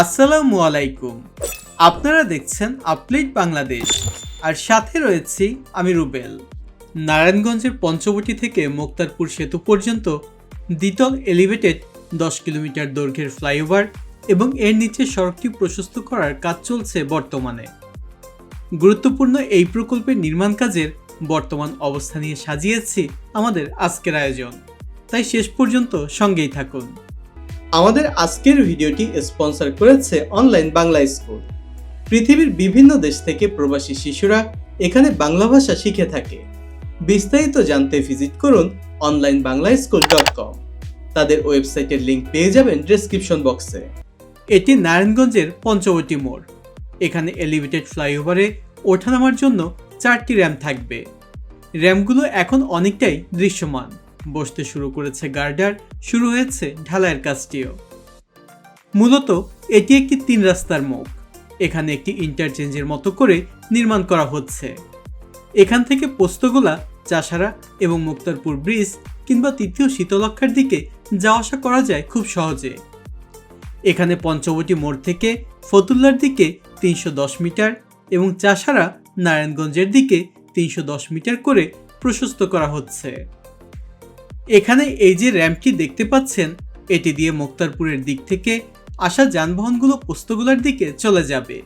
আসসালামু আলাইকুম। আপনারা দেখছেন আপলেট বাংলাদেশ। আর সাথে রয়েছি আমি রুবেল। নারায়ণগঞ্জের পঞ্চবটি থেকে মোক্তারপুর সেতু পর্যন্ত দ্বিতল এলিভেটেড দশ কিলোমিটার দৈর্ঘ্যের ফ্লাইওভার এবং এর নিচে সড়কটি প্রশস্ত করার কাজ চলছে বর্তমানে। গুরুত্বপূর্ণ এই প্রকল্পের নির্মাণ কাজের বর্তমান অবস্থা নিয়ে সাজিয়েছি আমাদের আজকের আয়োজন। তাই শেষ পর্যন্ত সঙ্গেই থাকুন। আমাদের আজকের ভিডিওটি স্পন্সর করেছে অনলাইন বাংলা স্কুল। পৃথিবীর বিভিন্ন দেশ থেকে প্রবাসী শিশুরা এখানে বাংলা ভাষা শিখে থাকে। বিস্তারিত জানতে ভিজিট করুন online Bangla school dot com. তাদের ওয়েবসাইটের লিঙ্ক পেয়ে যাবেন ডেসক্রিপশন বক্সে। এটি নারায়ণগঞ্জের পঞ্চবটি মোড়। এখানে এলিভেটেড ফ্লাইওভারে ওঠানামার জন্য চারটি র্যাম থাকবে। র্যামগুলো এখন অনেকটাই দৃশ্যমান। বসতে শুরু করেছে গার্ডার, শুরু হয়েছে ঢালাইয়ের কাজটিও। মূলত, এটি একটি তিন রাস্তার মুখ এখানে একটি ইন্টারচেঞ্জের মতো করে নির্মাণ করা হচ্ছে। এখান থেকে পোস্তগোলা, চাষারা এবং মুক্তারপুর ব্রিজ কিংবা তৃতীয় শীতলক্ষার দিকে যাওয়া আসা করা যায় খুব সহজে। এখানে পঞ্চবটি মোড় থেকে ফতুল্লার দিকে তিনশো দশ মিটার এবং চাষারা নারায়ণগঞ্জের দিকে তিনশো দশ মিটার করে প্রশস্ত করা হচ্ছে। এখানে এই যে র্যাম্পটি দেখতে পাচ্ছেন, এটি দিয়ে মুক্তারপুরের দিক থেকে আসা যানবাহনগুলো পোস্তগুলোর দিকে চলে যাবে।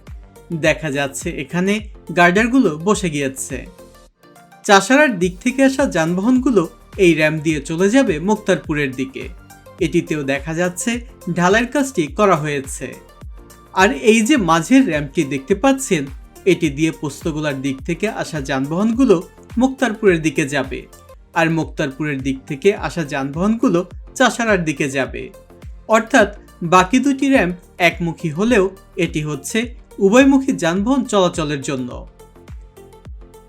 দেখা যাচ্ছে এখানে গার্ডারগুলো বসে গিয়েছে। চাষারার দিক থেকে আসা যানবাহনগুলো এই র্যাম্প দিয়ে চলে যাবে মুক্তারপুরের দিকে। এটিতেও দেখা যাচ্ছে ঢালাইয়ের কাজটি করা হয়েছে। আর এই যে মাঝের র্যাম্পটি দেখতে পাচ্ছেন, এটি দিয়ে পোস্তগোলার দিক থেকে আসা যানবাহনগুলো মুক্তারপুরের দিকে যাবে। আর মুক্তারপুরের দিক থেকে আসা যানবাহনগুলো চাষারার দিকে যাবে। অর্থাৎ বাকি দুটি র্যাম্প একমুখী হলেও এটি হচ্ছে উভয়মুখী যানবাহন চলাচলের জন্য।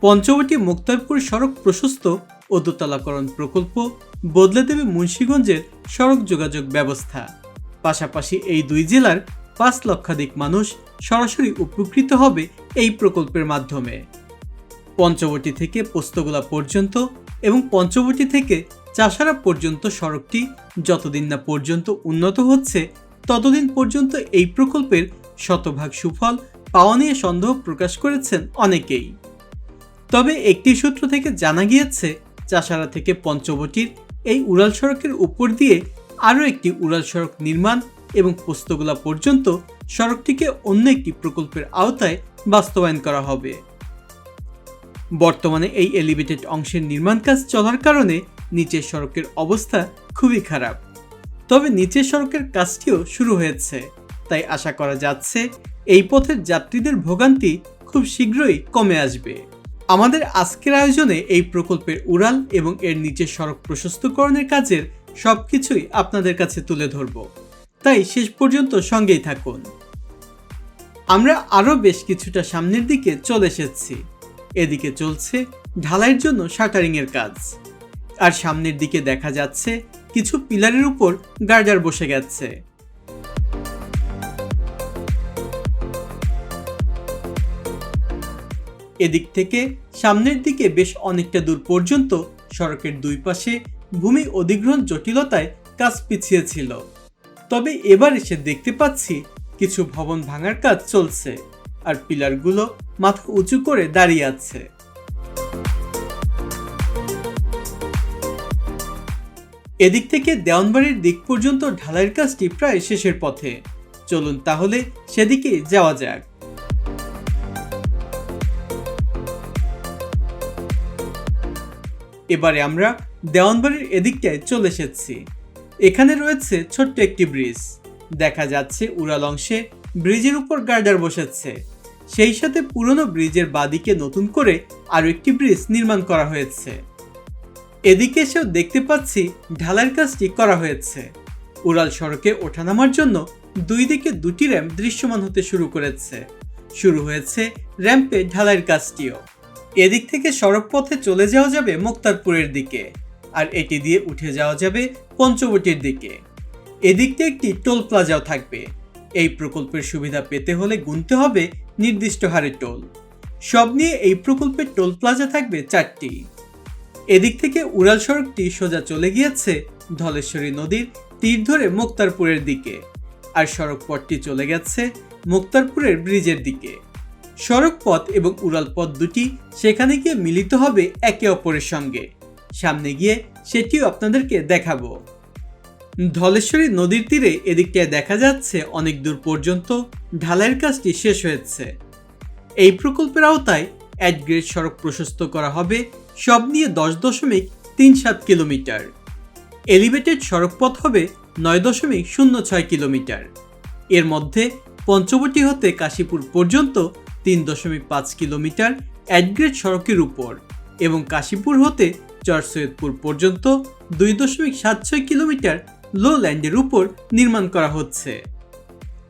পঞ্চবটি মুক্তারপুর সড়ক প্রশস্ত ও দোতলাকরণ প্রকল্প বদলে দেবে মুন্সীগঞ্জের সড়ক যোগাযোগ ব্যবস্থা। পাশাপাশি এই দুই জেলার পাঁচ লক্ষাধিক মানুষ সরাসরি উপকৃত হবে এই প্রকল্পের মাধ্যমে। পঞ্চবটি থেকে পোস্তগোলা পর্যন্ত এবং পঞ্চবটি থেকে চাষারা পর্যন্ত সড়কটি যতদিন না পর্যন্ত উন্নত হচ্ছে, ততদিন পর্যন্ত এই প্রকল্পের শতভাগ সুফল পাওয়া নিয়ে সন্দেহ প্রকাশ করেছেন অনেকেই। তবে একটি সূত্র থেকে জানা গিয়েছে, চাষারা থেকে পঞ্চবটির এই উড়াল সড়কের উপর দিয়ে আরও একটি উড়াল সড়ক নির্মাণ এবং পোস্তগোলা পর্যন্ত সড়কটিকে অন্য একটি প্রকল্পের আওতায় বাস্তবায়ন করা হবে। বর্তমানে এই এলিভেটেড অংশের নির্মাণ কাজ চলার কারণে নিচের সড়কের অবস্থা খুবই খারাপ। তবে নিচের সড়কের কাজটিও শুরু হয়েছে। তাই আশা করা যাচ্ছে এই পথের যাত্রীদের ভোগান্তি খুব শীঘ্রই কমে আসবে। আমাদের আজকের আয়োজনে এই প্রকল্পের উড়াল এবং এর নিচের সড়ক প্রশস্তকরণের কাজের সবকিছুই আপনাদের কাছে তুলে ধরব। তাই শেষ পর্যন্ত সঙ্গেই থাকুন। আমরা আরও বেশ কিছুটা সামনের দিকে চলে এসেছি। এদিকে চলছে ঢালাইয়ের জন্য শাটারিং এর কাজ। আর সামনের দিকে দেখা যাচ্ছে কিছু পিলারের উপর গার্ডার বসে গেছে। এদিক থেকে সামনের দিকে বেশ অনেকটা দূর পর্যন্ত সড়কের দুই পাশে ভূমি অধিগ্রহণ জটিলতায় কাজ পিছিয়ে ছিল। তবে এবার এসে দেখতে পাচ্ছি কিছু ভবন ভাঙার কাজ চলছে। আর পিলারগুলো মাথা উঁচু করে দাঁড়িয়ে আছে। এদিক থেকে দেওয়ানবাড়ির দিক পর্যন্ত ঢালাইয়ের কাজটি প্রায় শেষের পথে। চলুন তাহলে সেদিকে যাওয়া যাক। এবারে আমরা দেওয়ানবাড়ির এদিকটায় চলে এসেছি। এখানে রয়েছে ছোট্ট একটি ব্রিজ। দেখা যাচ্ছে উড়াল অংশে ব্রিজের উপর গার্ডার বসেছে। সেই সাথে পুরনো ব্রিজের বাদিকে নতুন করে আরও একটি ব্রিজ নির্মাণ করা হয়েছে। এদিকে এসেও দেখতে পাচ্ছি ঢালাইয়ের কাজটি করা হয়েছে। উড়াল সড়কে ওঠানামার জন্য দুই দিকে দুটি র্যাম্প দৃশ্যমান হতে শুরু করেছে। শুরু হয়েছে র্যাম্পে ঢালাইয়ের কাজটিও। এদিক থেকে সড়ক পথে চলে যাওয়া যাবে মুক্তারপুরের দিকে, আর এটি দিয়ে উঠে যাওয়া যাবে পঞ্চবটির দিকে। এদিকতে একটি টোল প্লাজাও থাকবে। এই প্রকল্পের সুবিধা পেতে হলে গুনতে হবে নির্দিষ্ট হারে টোল। সব নিয়ে এই প্রকল্পের টোল প্লাজা থাকবে চারটি। এদিক থেকে উড়াল সড়কটি সোজা চলে গিয়েছে ধলেশ্বরী নদীর তীর ধরে মুক্তারপুরের দিকে, আর সড়ক পথটি চলে গেছে মুক্তারপুরের ব্রিজের দিকে। সড়ক পথ এবং উড়াল পথ দুটি সেখানে গিয়ে মিলিত হবে একে অপরের সঙ্গে। সামনে গিয়ে সেটিও আপনাদেরকে দেখাবো। ধলেশ্বরী নদীর তীরে এদিকটায় দেখা যাচ্ছে অনেক দূর পর্যন্ত ঢালাইয়ের কাজটি শেষ হয়েছে। এই প্রকল্পের আওতায় এক গ্রেড সড়ক প্রশস্ত করা হবে, সব নিয়ে দশ দশমিক তিন সাত কিলোমিটার। এলিভেটেড সড়কপথ হবে নয় দশমিক শূন্য ছয় কিলোমিটার। এর মধ্যে পঞ্চবটি হতে কাশীপুর পর্যন্ত তিন দশমিক পাঁচ কিলোমিটার অ্যাডগ্রেড সড়কের উপর এবং কাশীপুর হতে চর সৈয়দপুর পর্যন্ত দুই দশমিক সাত ছয় কিলোমিটার লো ল্যান্ডের উপর নির্মাণ করা হচ্ছে।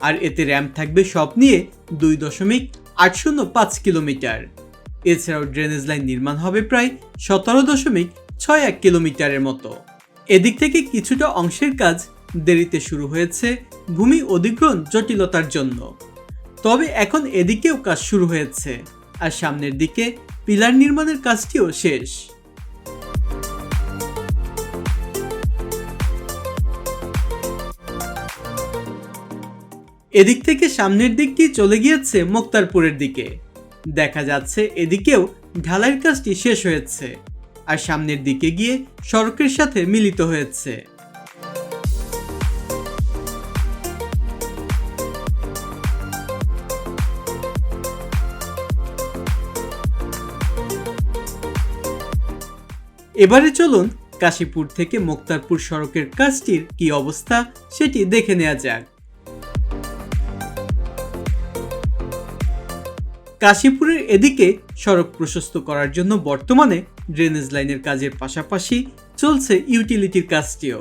আর এতে র্যাম্প থাকবে সব নিয়ে দুই দশমিক আট শূন্য পাঁচ কিলোমিটার। এছাড়াও ড্রেনেজ লাইন নির্মাণ হবে প্রায় সতেরো দশমিক ছয় এক কিলোমিটারের মতো। এদিক থেকে কিছুটা অংশের কাজ দেরিতে শুরু হয়েছে ভূমি অধিগ্রহণ জটিলতার জন্য। তবে এখন এদিকেও কাজ শুরু হয়েছে, আর সামনের দিকে পিলার নির্মাণের কাজটিও শেষ। এদিক থেকে সামনের দিকটি চলে গিয়েছে মোক্তারপুরের দিকে। দেখা যাচ্ছে এদিকেও ঢালাইয়ের কাজটি শেষ হয়েছে আর সামনের দিকে গিয়ে সড়কের সাথে মিলিত হয়েছে। এবারে চলুন কাশীপুর থেকে মোক্তারপুর সড়কের কাজটির কি অবস্থা সেটি দেখে নেওয়া যাক। কাশীপুরের এদিকে সড়ক প্রশস্ত করার জন্য বর্তমানে ড্রেনেজ লাইনের কাজের পাশাপাশি চলছে ইউটিলিটির কাজটিও।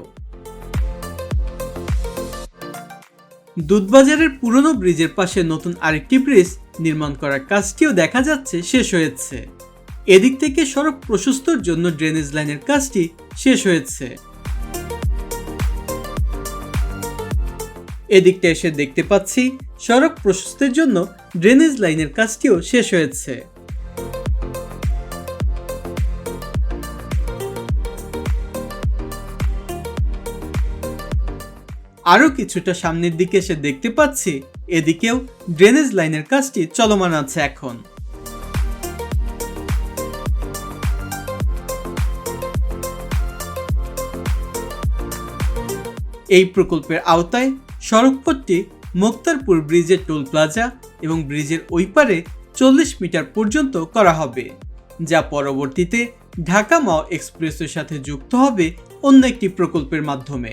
দুধবাজারের পুরনো ব্রিজের পাশে নতুন আরেকটি ব্রিজ নির্মাণ করার কাজটিও দেখা যাচ্ছে শেষ হয়েছে। এদিক থেকে সড়ক প্রশস্তর জন্য ড্রেনেজ লাইনের কাজটি শেষ হয়েছে। এদিকটা এসে দেখতে পাচ্ছি, সড়ক প্রশস্তের জন্য ড্রেনেজ লাইনের কাজটিও শেষ হয়েছে। আরও কিছুটা সামনের দিকে এসে দেখতে পাচ্ছি, এদিকেও ড্রেনেজ লাইনের কাজটি চলমান আছে এখন। এই প্রকল্পের আওতায় সড়কপথটি মোক্তারপুর ব্রিজের টোল প্লাজা এবং ব্রিজের ওই পারে চল্লিশ মিটার পর্যন্ত করা হবে, যা পরবর্তীতে ঢাকা মাও এক্সপ্রেসের সাথে যুক্ত হবে অন্য একটি প্রকল্পের মাধ্যমে।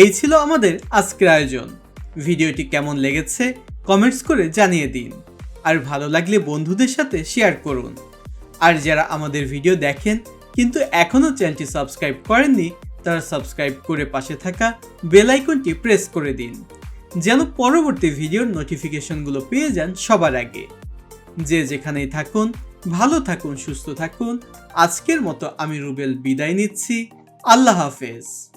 এই ছিল আমাদের আজকের আয়োজন। ভিডিওটি কেমন লেগেছে কমেন্টস করে জানিয়ে দিন। আর ভালো লাগলে বন্ধুদের সাথে শেয়ার করুন। আর যারা আমাদের ভিডিও দেখেন কিন্তু এখনও চ্যানেলটি সাবস্ক্রাইব করেননি, তারা সাবস্ক্রাইব করে পাশে থাকা বেল আইকনটি প্রেস করে দিন। যেন পরবর্তী ভিডিওর নোটিফিকেশনগুলো পেয়ে যান সবার আগে। যে যেখানেই থাকুন, ভালো থাকুন, সুস্থ থাকুন। আজকের মতো আমি রুবেল বিদায় নিচ্ছি। আল্লাহ হাফেজ।